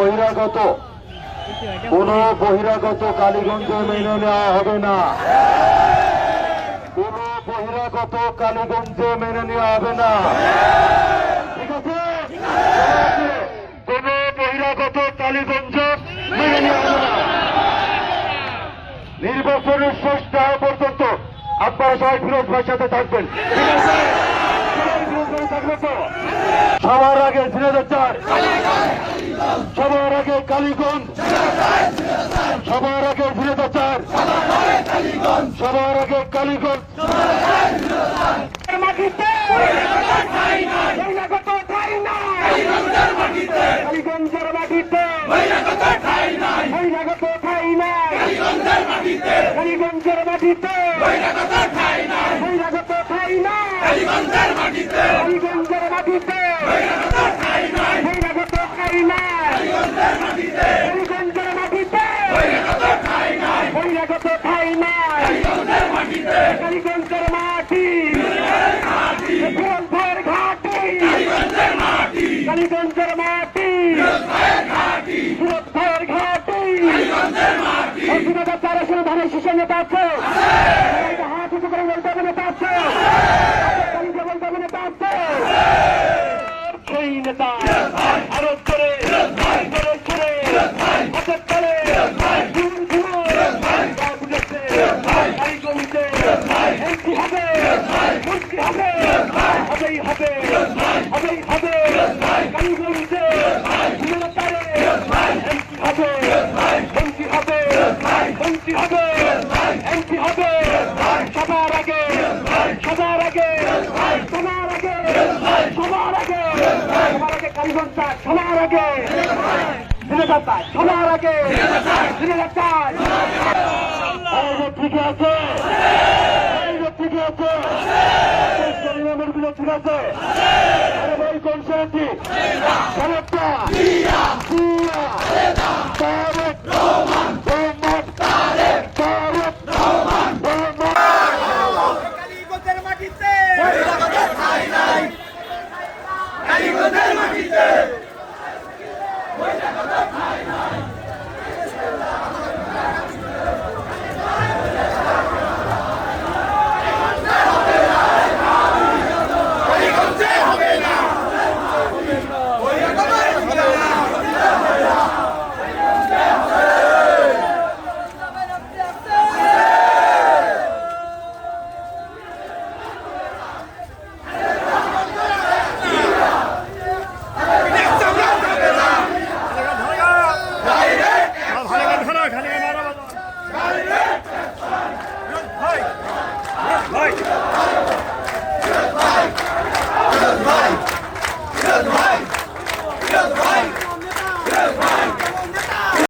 বহিরাগত। কোন বহিরাগত কালীগঞ্জে মেনে নেওয়া হবে না। কোন বহিরাগত কালীগঞ্জে মেনে নেওয়া হবে না। কোন বহিরাগত কালীগঞ্জ মেনে নেওয়া হবে না। নির্বাচনের শেষ না হওয়া পর্যন্ত আপনারা সবাই ফিরোজ ভাইয়ের সাথে থাকবেন? সবার আগে ঝিনাইদহ চার সবার আগে কালীগঞ্জ। সবার আগে ঝিনাইদহ চার সবার আগে কালীগঞ্জ। কালীগঞ্জের মাটিতে। কালীগঞ্জের মাটিতে। কালীগঞ্জের মাটিতে বহিরাগত ঠাই নাই কালীগঞ্জের মাটিতে বহিরাগত ঠাই নাই কালীগঞ্জের মাটি। ফিরোজপুর ঘাটি কালীগঞ্জের মাটি। ফিরোজপুর ঘাটি। অসুবিধা তারা শুনে ধানের শীর্ষে নেতা আছে। হাত উঁচু করে বলতে হবে করে হাতের তলে ঘুর ঘুর সব উঠেছে কালীগঞ্জে এমপি হবে মন্ত্রী হবে হবেই হবে হবেই হবে কালীগঞ্জে তারে এমপি হবে মন্ত্রী হবে মন্ত্রী হবে এমপি হবে সবার আগে সবার আগে সবার আগে সবার আগে সবার আগে কালীগঞ্জ সবার আগে আগে ঠিক আছে। ঠিক আছে। বিলে আছে? আরে ভাই কোন সেনাটি Bike!